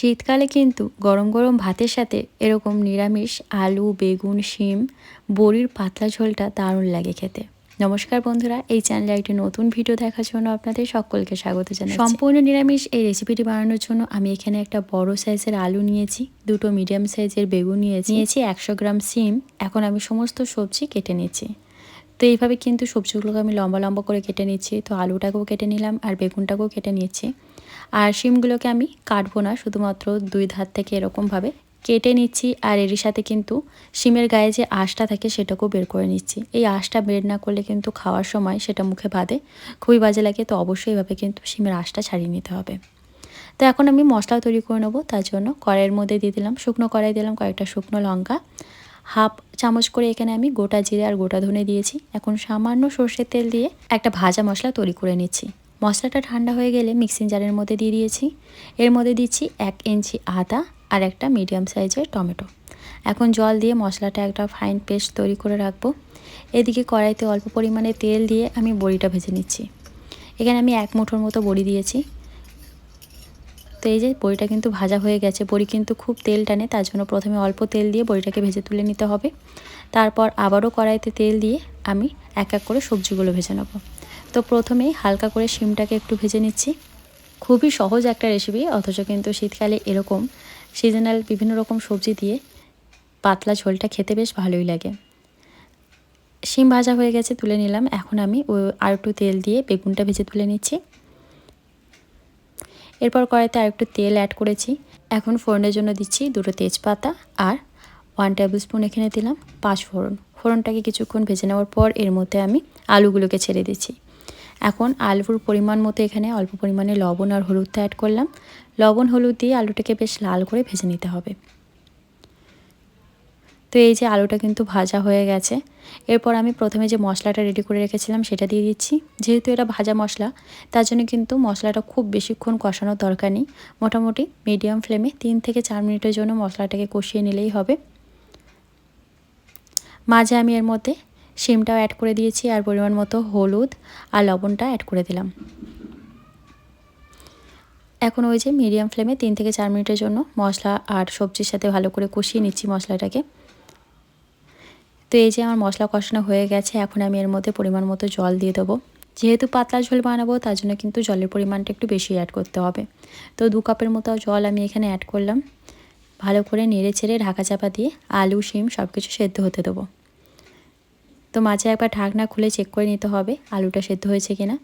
শীতকালে কিন্তু গরম গরম ভাতের সাথে এরকম নিরামিষ আলু, বেগুন, শিম, বড়ির পাতলা ঝোলটা দারুণ লাগে খেতে। নমস্কার বন্ধুরা, এই চ্যানেলে একটি নতুন ভিডিও দেখার জন্য আপনাদের সকলকে স্বাগত জানাই সম্পূর্ণ নিরামিষ এই রেসিপিটি বানানোর জন্য আমি এখানে একটা বড় সাইজের আলু নিয়েছি, দুটো মিডিয়াম সাইজের বেগুন নিয়েছি নিয়েছি একশো গ্রাম সিম এখন আমি সমস্ত সবজি কেটে নিচ্ছি। তো এইভাবে কিন্তু সবজিগুলোকে আমি লম্বা লম্বা করে কেটে নিচ্ছি। তো আলুটাকেও কেটে নিলাম আর বেগুনটাকেও কেটে নিচ্ছি। আর শিমগুলোকে আমি কাটবো না, শুধুমাত্র দুই ধার থেকে এরকমভাবে কেটে নিচ্ছি আর এরই সাথে কিন্তু শিমের গায়ে যে আঁশটা থাকে সেটাকেও বের করে নিচ্ছি। এই আঁশটা বের না করলে কিন্তু খাওয়ার সময় সেটা মুখে বাঁধে খুবই বাজে লাগে, তো অবশ্যই এভাবে কিন্তু শিমের আঁশটা ছাড়িয়ে নিতে হবে। তো এখন আমি মশলা তৈরি করে নেব, তার জন্য কড়াইয়ের মধ্যে দিয়ে দিলাম, শুকনো কড়াই দিলাম, কয়েকটা শুকনো লঙ্কা হাফ চামচ করে এখানে আমি গোটা জিরে আর গোটা ধনে দিয়েছি। এখন সামান্য সর্ষের তেল দিয়ে একটা ভাজা মশলা তৈরি করে নিচ্ছি। মশলাটা ঠান্ডা হয়ে গেলে মিক্সিং জারের মধ্যে দিয়ে দিয়েছি। এর মধ্যে দিচ্ছি এক ইঞ্চি আদা আর একটা মিডিয়াম সাইজের টমেটো। এখন জল দিয়ে মশলাটা একটা ফাইন পেস্ট তৈরি করে রাখব। এদিকে কড়াইতে অল্প পরিমাণে তেল দিয়ে আমি বড়িটা ভেজে নিচ্ছি। এখানে আমি এক মুঠোর মতো বড়ি দিয়েছি। তো এই যে বড়িটা কিন্তু ভাজা হয়ে গেছে, বড়ি কিন্তু খুব তেল টানে, তার জন্য প্রথমে অল্প তেল দিয়ে বড়িটাকে ভেজে তুলে নিতে হবে। তারপর আবারও কড়াইতে তেল দিয়ে আমি এক এক করে সবজিগুলো ভেজে নেব। তো প্রথমেই হালকা করে শিমটাকে একটু ভেজে নিচ্ছি। খুবই সহজ একটা রেসিপি অথচ কিন্তু শীতকালে এরকম সিজনাল বিভিন্ন রকম সবজি দিয়ে পাতলা ঝোলটা খেতে বেশ ভালোই লাগে। শিম ভাজা হয়ে গেছে, তুলে নিলাম। এখন আমি আর একটু তেল দিয়ে বেগুনটা ভেজে তুলে নিচ্ছি। এরপর কড়াইতে আর একটু তেল অ্যাড করেছি। এখন ফোড়নের জন্য দিচ্ছি দুটো তেজপাতা আর ওয়ান টেবিল স্পুন এখানে দিলাম পাঁচ ফোড়ন। ফোড়নটাকে কিছুক্ষণ ভেজে নেওয়ার পর এর মধ্যে আমি আলুগুলোকে ছেড়ে দিচ্ছি। এখন আলুর পরিমাণ মতো এখানে অল্প পরিমাণে লবণ আর হলুদটা অ্যাড করলাম। লবণ, হলুদ দিয়ে আলুটাকে বেশ লাল করে ভেজে নিতে হবে। তো এই যে আলুটা কিন্তু ভাজা হয়ে গেছে। এরপর আমি প্রথমে যে মশলাটা রেডি করে রেখেছিলাম সেটা দিয়ে দিচ্ছি। যেহেতু এটা ভাজা মশলা, তার জন্য কিন্তু মশলাটা খুব বেশিক্ষণ কষানোর দরকার নেই। মোটামুটি মিডিয়াম ফ্লেমে তিন থেকে চার মিনিটের জন্য মশলাটাকে কষিয়ে নিলেই হবে। মাঝে আমি এর মধ্যে শিমটাও অ্যাড করে দিয়েছি, আর পরিমাণ মতো হলুদ আর লবণটা অ্যাড করে দিলাম। এখন ওই যে মিডিয়াম ফ্লেমে তিন থেকে চার মিনিটের জন্য মশলা আর সবজির সাথে ভালো করে কষিয়ে নিচ্ছি মশলাটাকে। তো এই যে আমার মশলা কষানো হয়ে গেছে, এখন আমি এর মধ্যে পরিমাণ মতো জল দিয়ে দেবো। যেহেতু পাতলা ঝোল বানাবো, তার জন্য কিন্তু জলের পরিমাণটা একটু বেশি অ্যাড করতে হবে। তো দু কাপের মতো জল আমি এখানে অ্যাড করলাম। ভালো করে নেড়ে ছেড়ে ঢাকা চাপা দিয়ে আলু, শিম সব কিছু সেদ্ধ হতে দেবো। তো মাঝে একবার ঢাকনা খুলে চেক করে নিতে হবে আলুটা সেদ্ধ হয়েছে কিনা।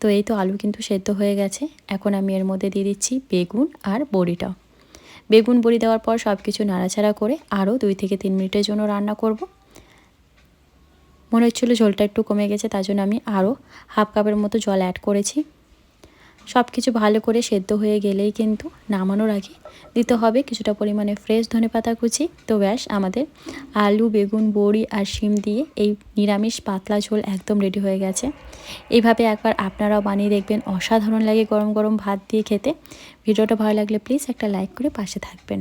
তো এই তো আলু কিন্তু সেদ্ধ হয়ে গেছে। এখন আমি এর মধ্যে দিয়ে দিচ্ছি বেগুন আর বড়িটাও বেগুন বড়ি দেওয়ার পর সব কিছু নাড়াচাড়া করে আরও দুই থেকে তিন মিনিটের জন্য রান্না করব। মনে হচ্ছিল ঝোলটা একটু কমে গেছে, তার জন্য আমি আরও হাফ কাপের মতো জল অ্যাড করেছি। সব কিছু ভালো করে সেদ্ধ হয়ে গেলেই কিন্তু নামানোর আগে দিতে হবে কিছুটা পরিমাণে ফ্রেশ ধনে পাতা কুচি। তো ব্যাস, আমাদের আলু, বেগুন, বড়ি আর শিম দিয়ে এই নিরামিষ পাতলা ঝোল একদম রেডি হয়ে গেছে। এইভাবে একবার আপনারাও বানিয়ে দেখবেন, অসাধারণ লাগে গরম গরম ভাত দিয়ে খেতে। ভিডিওটা ভালো লাগলে প্লিজ একটা লাইক করে পাশে থাকবেন।